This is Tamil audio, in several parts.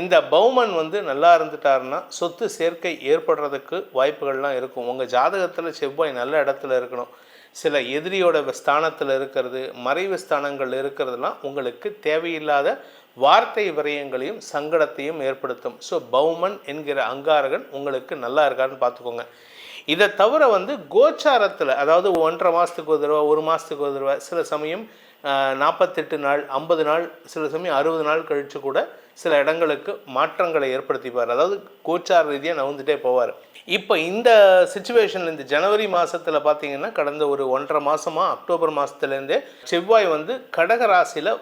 இந்த பௌமன் வந்து நல்லா இருந்துட்டாருன்னா சொத்து சேர்க்கை ஏற்படுறதுக்கு வாய்ப்புகள்லாம் இருக்கும். உங்கள் ஜாதகத்தில் செவ்வாய் நல்ல இடத்துல இருக்கணும். சில எதிரியோட ஸ்தானத்தில் இருக்கிறது மறைவு ஸ்தானங்கள் இருக்கிறதுலாம் உங்களுக்கு தேவையில்லாத வார்த்தை விரயங்களையும் சங்கடத்தையும் ஏற்படுத்தும். ஸோ பௌமன் என்கிற அங்காரகன் உங்களுக்கு நல்லா இருக்கான்னு பார்த்துக்கோங்க. இதை தவிர வந்து கோச்சாரத்தில் அதாவது ஒன்றரை மாதத்துக்கு ஒரு தடவை ஒரு மாதத்துக்கு ஒரு தடவை சில சமயம் நாற்பத்தெட்டு நாள் ஐம்பது நாள் சில சமயம் அறுபது நாள் கழித்து கூட சில இடங்களுக்கு மாற்றங்களை ஏற்படுத்திப்பார். அதாவது கோச்சார் ரீதியாக நவுந்துட்டே போவார். இப்போ இந்த சுச்சுவேஷனில் இந்த ஜனவரி மாதத்தில் பார்த்தீங்கன்னா கடந்த ஒரு ஒன்றரை மாதமாக அக்டோபர் மாதத்துலேருந்தே செவ்வாய் வந்து கடக ராசியில்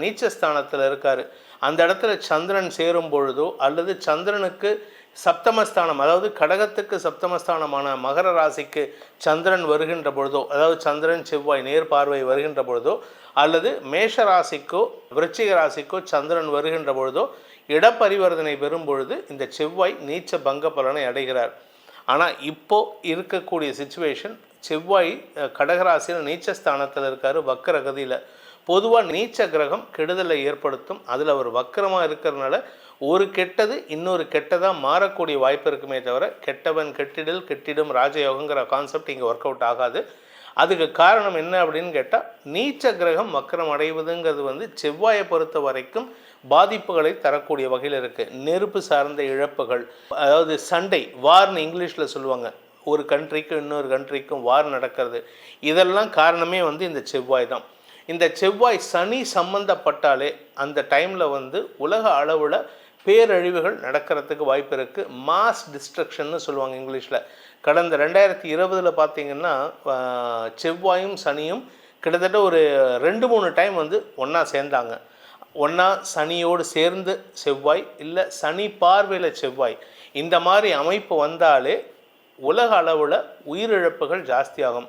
நீச்சஸ்தானத்தில் இருக்கார். அந்த இடத்துல சந்திரன் சேரும் பொழுதோ அல்லது சந்திரனுக்கு சப்தமஸ்தானம் அதாவது கடகத்துக்கு சப்தமஸ்தானமான மகர ராசிக்கு சந்திரன் வருகின்ற பொழுதோ அதாவது சந்திரன் செவ்வாய் நேர் பார்வை வருகின்ற பொழுதோ அல்லது மேஷ ராசிக்கோ விருச்சிக ராசிக்கோ சந்திரன் வருகின்ற பொழுதோ இடப்பரிவர்த்தனை பெறும் பொழுது இந்த செவ்வாய் நீச்ச பங்க பலனை அடைகிறார். ஆனால் இப்போ இருக்கக்கூடிய சுச்சுவேஷன் செவ்வாய் கடகராசியில் நீச்சஸ்தானத்தில் இருக்கார் வக்கரகதியில். பொதுவாக நீச்ச கிரகம் கெடுதலை ஏற்படுத்தும். அதில் அவர் வக்கரமாக இருக்கிறதுனால ஒரு கெட்டது இன்னொரு கெட்டதாக மாறக்கூடிய வாய்ப்பு இருக்குமே தவிர கெட்டவன் கெட்டிடல் கெட்டிடும் ராஜயோகங்கிற கான்செப்ட் இங்கே ஒர்க் அவுட் ஆகாது. அதுக்கு காரணம் என்ன அப்படின்னு கேட்டால் நீச்ச கிரகம் வக்கரம் அடைவதுங்கிறது வந்து செவ்வாயை பொறுத்த வரைக்கும் பாதிப்புகளை தரக்கூடிய வகையில் இருக்குது நெருப்பு சார்ந்த இழப்புகள் அதாவது சண்டை வார்னு இங்கிலீஷில் சொல்லுவாங்க. ஒரு கண்ட்ரிக்கும் இன்னொரு கண்ட்ரிக்கும் வார் நடக்கிறது. இதெல்லாம் காரணமே வந்து இந்த செவ்வாய் தான். இந்த செவ்வாய் சனி சம்பந்தப்பட்டாலே அந்த டைமில் வந்து உலக அளவில் பேரழிவுகள் நடக்கிறதுக்கு வாய்ப்பு இருக்குது மாஸ் டிஸ்ட்ரக்ஷன்னு சொல்லுவாங்க இங்கிலீஷில். கடந்த ரெண்டாயிரத்தி இருபதில் பார்த்தீங்கன்னா செவ்வாயும் சனியும் கிட்டத்தட்ட ஒரு ரெண்டு மூணு டைம் வந்து ஒன்றா சேர்ந்தாங்க. ஒன்றா சனியோடு சேர்ந்து செவ்வாய் இல்லை சனி பார்வையில் செவ்வாய். இந்த மாதிரி அமைப்பு வந்தாலே உலக அளவில் உயிரிழப்புகள் ஜாஸ்தியாகும்.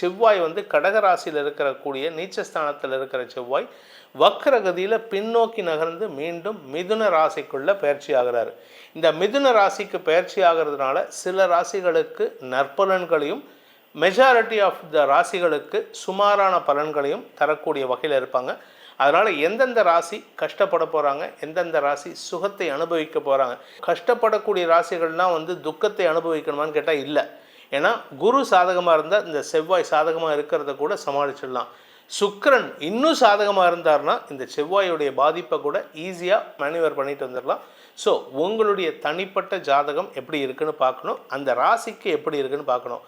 செவ்வாய் வந்து கடகராசியில் இருக்கக்கூடிய நீச்சஸ்தானத்தில் இருக்கிற செவ்வாய் வக்கரகதியில் பின்னோக்கி நகர்ந்து மீண்டும் மிதுன ராசிக்குள்ளே பயிற்சி ஆகிறார். இந்த மிதுன ராசிக்கு பயிற்சி ஆகிறதுனால சில ராசிகளுக்கு நற்பலன்களையும் மெஜாரிட்டி ஆஃப் த ராசிகளுக்கு சுமாரான பலன்களையும் தரக்கூடிய வகையில் இருப்பாங்க. அதனால் எந்தெந்த ராசி கஷ்டப்பட போகிறாங்க எந்தெந்த ராசி சுகத்தை அனுபவிக்க போகிறாங்க கஷ்டப்படக்கூடிய ராசிகள்லாம் வந்து துக்கத்தை அனுபவிக்கணுமான்னு கேட்டால் இல்லை. ஏன்னா குரு சாதகமாக இருந்தால் இந்த செவ்வாய் சாதகமாக இருக்கிறத கூட சமாளிச்சிடலாம். சுக்கரன் இன்னும் சாதகமாக இருந்தார்னா இந்த செவ்வாயுடைய பாதிப்பை கூட ஈஸியாக மேனுவர் பண்ணிட்டு வந்துடலாம். ஸோ உங்களுடைய தனிப்பட்ட ஜாதகம் எப்படி இருக்குன்னு பார்க்கணும். அந்த ராசிக்கு எப்படி இருக்குன்னு பார்க்கணும்.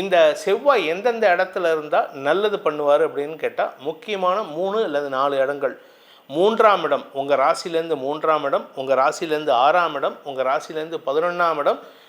இந்த செவ்வாய் எந்தெந்த இடத்துல இருந்தால் நல்லது பண்ணுவார் அப்படின்னு கேட்டால் முக்கியமான மூணு அல்லது நாலு இடங்கள். மூன்றாம் இடம் உங்கள் ராசிலேருந்து மூன்றாம் இடம் உங்கள் ராசிலேருந்து ஆறாம் இடம் உங்கள் ராசிலேருந்து பதினொன்றாம் இடம்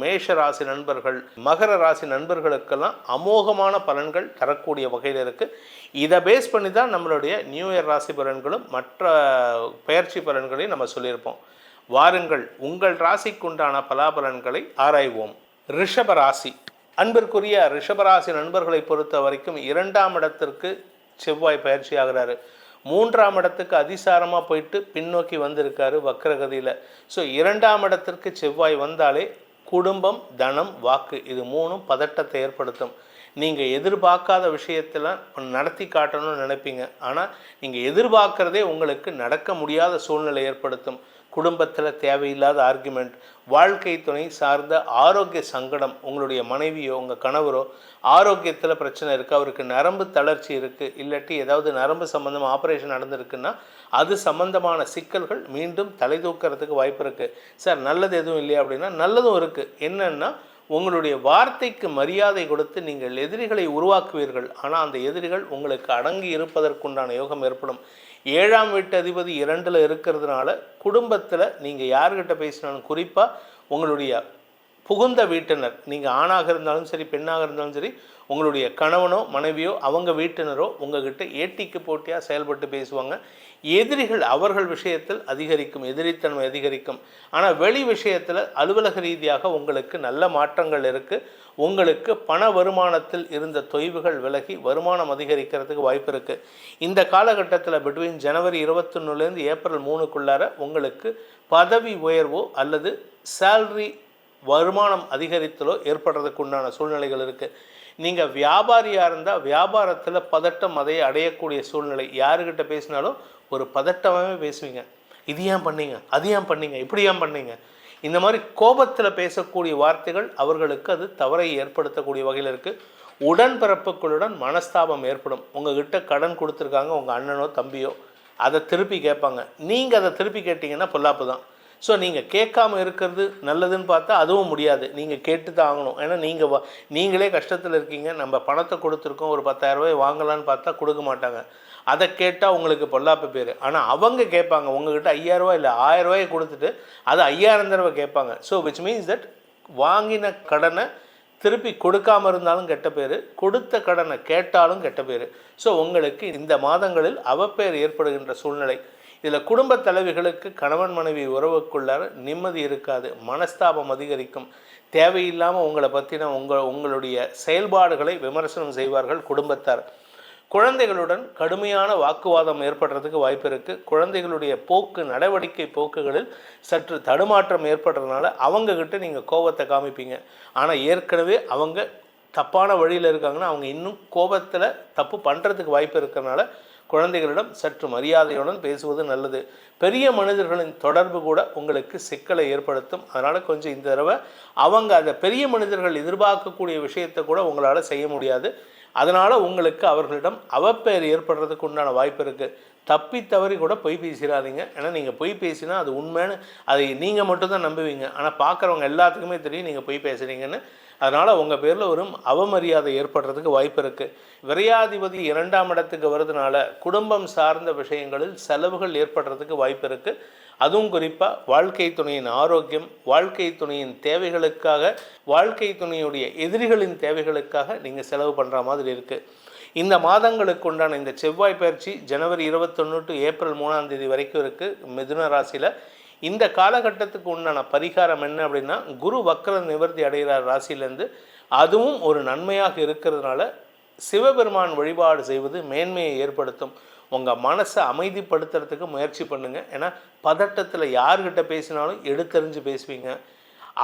மேஷ ராசி நண்பர்கள் மகர ராசி நண்பர்களுக்கெல்லாம் அமோகமான பலன்கள் தரக்கூடிய வகையில் இருக்குது இதை பேஸ் பண்ணி தான் நம்மளுடைய நியூ இயர் ராசி பலன்களும் மற்ற பயிற்சி பலன்களையும் நம்ம சொல்லியிருப்போம். வாருங்கள் உங்கள் ராசிக்குண்டான பலாபலன்களை ஆராய்வோம். ரிஷப ராசி. அன்பிற்குரிய ரிஷபராசி நண்பர்களை பொறுத்த வரைக்கும் இரண்டாம் இடத்திற்கு செவ்வாய் பயிற்சி ஆகிறாரு. மூன்றாம் இடத்துக்கு அதிசாரமாக போயிட்டு பின்னோக்கி வந்திருக்காரு வக்கரகதியில் ஸோ இரண்டாம் இடத்திற்கு செவ்வாய் வந்தாலே குடும்பம் தனம் வாக்கு இது மூணும் பதட்டத்தை ஏற்படுத்தும். நீங்கள் எதிர்பார்க்காத விஷயத்தில் நடத்தி காட்டணும்னு நினைப்பீங்க. ஆனால் நீங்கள் எதிர்பார்க்குறதே உங்களுக்கு நடக்க முடியாத சூழ்நிலை ஏற்படுத்தும். குடும்பத்தில் தேவையில்லாத ஆர்குமெண்ட் வாழ்க்கை துணை சார்ந்த ஆரோக்கிய சங்கடம் உங்களுடைய மனைவியோ உங்கள் கணவரோ ஆரோக்கியத்தில் பிரச்சனை இருக்குது அவருக்கு நரம்பு தளர்ச்சி இருக்குது இல்லாட்டி ஏதாவது நரம்பு சம்மந்தமாக ஆப்ரேஷன் நடந்திருக்குன்னா அது சம்பந்தமான சிக்கல்கள் மீண்டும் தலை தூக்கிறதுக்கு வாய்ப்பு இருக்குது சார் நல்லது எதுவும் இல்லையா அப்படின்னா நல்லதும் இருக்குது என்னென்னா உங்களுடைய வார்த்தைக்கு மரியாதை கொடுத்து நீங்கள் எதிரிகளை உருவாக்குவீர்கள். ஆனால் அந்த எதிரிகள் உங்களுக்கு அடங்கி இருப்பதற்குண்டான யோகம் ஏற்படும். ஏழாம் வீட்டு அதிபதி இரண்டில் இருக்கிறதுனால குடும்பத்தில் நீங்கள் யார்கிட்ட பேசினாலும் குறிப்பாக உங்களுடைய புகுந்த வீட்டினர் நீங்கள் ஆணாக இருந்தாலும் சரி பெண்ணாக இருந்தாலும் சரி உங்களுடைய கணவனோ மனைவியோ அவங்க வீட்டினரோ உங்ககிட்ட ஏட்டிக்கு போட்டியாக செயல்பட்டு பேசுவாங்க. எதிரிகள் அவர்கள் விஷயத்தில் அதிகரிக்கும் எதிரித்தன்மை அதிகரிக்கும். ஆனால் வெளி விஷயத்தில் அலுவலக ரீதியாக உங்களுக்கு நல்ல மாற்றங்கள் இருக்குது உங்களுக்கு பண வருமானத்தில் இருந்த தொய்வுகள் விலகி வருமானம் அதிகரிக்கிறதுக்கு வாய்ப்பு இருக்குது இந்த காலகட்டத்தில் பிட்வீன் ஜனவரி இருபத்தொன்னுலேருந்து ஏப்ரல் மூணுக்குள்ளார உங்களுக்கு பதவி உயர்வோ அல்லது சேல்ரி வருமானம் அதிகரித்தலோ ஏற்படுறதுக்கு உண்டான சூழ்நிலைகள் இருக்குது நீங்கள் வியாபாரியாக இருந்தால் வியாபாரத்தில் பதட்டம் அதை அடையக்கூடிய சூழ்நிலை யாருக்கிட்ட பேசினாலும் ஒரு பதட்டமாகவே பேசுவீங்க. இது ஏன் பண்ணீங்க? அது ஏன் பண்ணீங்க? இப்படி ஏன் பண்ணீங்க? இந்த மாதிரி கோபத்தில் பேசக்கூடிய வார்த்தைகள் அவர்களுக்கு அது தவறை ஏற்படுத்தக்கூடிய வகையில் இருக்குது உடன்பிறப்புகளுடன் மனஸ்தாபம் ஏற்படும். உங்ககிட்ட கடன் கொடுத்துருக்காங்க உங்கள் அண்ணனோ தம்பியோ அதை திருப்பி கேட்பாங்க. நீங்கள் அதை திருப்பி கேட்டிங்கன்னா பொல்லாப்பு தான் ஸோ நீங்கள் கேட்காம இருக்கிறது நல்லதுன்னு பார்த்தா அதுவும் முடியாது. நீங்கள் கேட்டு தான் ஆகணும். ஏன்னா நீங்கள் வா நீங்களே கஷ்டத்தில் இருக்கீங்க. நம்ம பணத்தை கொடுத்துருக்கோம். ஒரு பத்தாயிரரூபாய் வாங்கலான்னு பார்த்தா கொடுக்க மாட்டாங்க. அதை கேட்டால் உங்களுக்கு பொல்லாப்பு பேர். ஆனால் அவங்க கேட்பாங்க. உங்ககிட்ட ஐயாயிரரூவா இல்லை ஆயிரரூவாயை கொடுத்துட்டு அது ஐயாயிரம் தடவை கேட்பாங்க. ஸோ விச் மீன்ஸ் தட் வாங்கின கடனை திருப்பி கொடுக்காம இருந்தாலும் கெட்ட பேர். கொடுத்த கடனை கேட்டாலும் கெட்ட பேர். ஸோ உங்களுக்கு இந்த மாதங்களில் அவப்பெயர் ஏற்படுகின்ற சூழ்நிலை. இதில் குடும்ப தலைவிகளுக்கு கணவன் மனைவி உறவுக்குள்ளார நிம்மதி இருக்காது மனஸ்தாபம் அதிகரிக்கும். தேவையில்லாமல் உங்களை பற்றின உங்கள் உங்களுடைய செயல்பாடுகளை விமர்சனம் செய்வார்கள் குடும்பத்தார். குழந்தைகளுடன் கடுமையான வாக்குவாதம் ஏற்படுறதுக்கு வாய்ப்பு இருக்குது குழந்தைகளுடைய போக்கு நடவடிக்கை போக்குகளில் சற்று தடுமாற்றம் ஏற்படுறதுனால அவங்கக்கிட்ட நீங்கள் கோபத்தை காமிப்பீங்க. ஆனால் ஏற்கனவே அவங்க தப்பான வழியில் இருக்காங்கன்னா அவங்க இன்னும் கோபத்தில் தப்பு பண்ணுறதுக்கு வாய்ப்பு இருக்கிறனால குழந்தைகளிடம் சற்று மரியாதையுடன் பேசுவது நல்லது. பெரிய மனிதர்களின் தொடர்பு கூட உங்களுக்கு சிக்கலை ஏற்படுத்தும். அதனால் கொஞ்சம் இந்த தடவை அவங்க அந்த பெரிய மனிதர்கள் எதிர்பார்க்கக்கூடிய விஷயத்தை கூட உங்களால் செய்ய முடியாது. அதனால் உங்களுக்கு அவர்களிடம் அவப்பெயர் ஏற்படுறதுக்கு உண்டான வாய்ப்பு இருக்குது தப்பி தவறி கூட பொய் பேசிடாதீங்க ஏன்னா நீங்கள் பொய் பேசினா அது உண்மைன்னு அதை நீங்கள் மட்டும்தான் நம்புவீங்க. ஆனால் பார்க்குறவங்க எல்லாத்துக்குமே தெரியும் நீங்கள் பொய் பேசுகிறீங்கன்னு அதனால் உங்கள் பேரில் ஒரு அவமரியாதை ஏற்படுறதுக்கு வாய்ப்பு இருக்குது விரையாதிபதி இரண்டாம் இடத்துக்கு வருதுனால குடும்பம் சார்ந்த விஷயங்களில் செலவுகள் ஏற்படுறதுக்கு வாய்ப்பு இருக்குது அதுவும் குறிப்பாக வாழ்க்கை துணையின் ஆரோக்கியம் வாழ்க்கை துணையின் தேவைகளுக்காக வாழ்க்கை துணையுடைய எதிரிகளின் தேவைகளுக்காக நீங்கள் செலவு பண்ணுற மாதிரி இருக்குது இந்த மாதங்களுக்கு உண்டான இந்த செவ்வாய் பயிற்சி ஜனவரி இருபத்தொன்று டு ஏப்ரல் மூணாம் தேதி வரைக்கும் இருக்குது மிதுன ராசியில் இந்த காலகட்டத்துக்கு உண்டான பரிகாரம் என்ன அப்படின்னா குரு வக்கர நிவர்த்தி அடைகிறார் ராசியிலேருந்து. அதுவும் ஒரு நன்மையாக இருக்கிறதுனால சிவபெருமான் வழிபாடு செய்வது மேன்மையை ஏற்படுத்தும். உங்கள் மனசை அமைதிப்படுத்துறதுக்கு முயற்சி பண்ணுங்கள் ஏன்னா பதட்டத்தில் யார்கிட்ட பேசினாலும் எடுத்தறிஞ்சு பேசுவீங்க.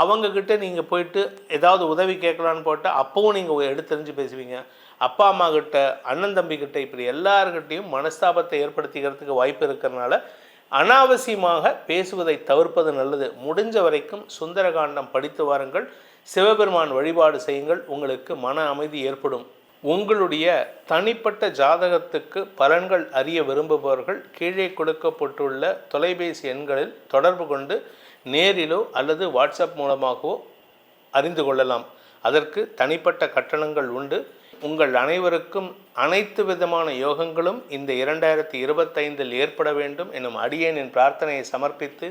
அவங்கக்கிட்ட நீங்கள் போயிட்டு ஏதாவது உதவி கேட்கலான்னு போட்டால் அப்போவும் நீங்கள் எடுத்தறிஞ்சு பேசுவீங்க. அப்பா அம்மா கிட்ட அண்ணன் தம்பிக்கிட்ட இப்படி எல்லாருக்கிட்டையும் மனஸ்தாபத்தை ஏற்படுத்திக்கிறதுக்கு வாய்ப்பு இருக்கிறனால அனாவசியமாக பேசுவதை தவிர்ப்பது நல்லது. முடிஞ்ச வரைக்கும் சுந்தரகாண்டம் படித்து வாருங்கள். சிவபெருமான் வழிபாடு செய்யுங்கள். உங்களுக்கு மன அமைதி ஏற்படும். உங்களுடைய தனிப்பட்ட ஜாதகத்துக்கு பலன்கள் அறிய விரும்புபவர்கள் கீழே கொடுக்கப்பட்டுள்ள தொலைபேசி எண்களில் தொடர்பு கொண்டு நேரிலோ அல்லது வாட்ஸ்அப் மூலமாகவோ அறிந்து கொள்ளலாம். அதற்கு தனிப்பட்ட கட்டணங்கள் உண்டு. உங்கள் அனைவருக்கும் அனைத்து விதமான யோகங்களும் இந்த இரண்டாயிரத்தி இருபத்தைந்தில் ஏற்பட வேண்டும் எனும் அடியேனின் பிரார்த்தனையை சமர்ப்பித்து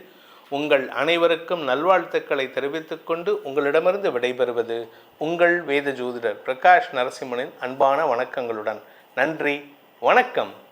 உங்கள் அனைவருக்கும் நல்வாழ்த்துக்களை தெரிவித்துக்கொண்டு உங்களிடமிருந்து விடைபெறுவது உங்கள் வேத ஜோதிடர் பிரகாஷ் நரசிம்மனின் அன்பான வணக்கங்களுடன். நன்றி வணக்கம்.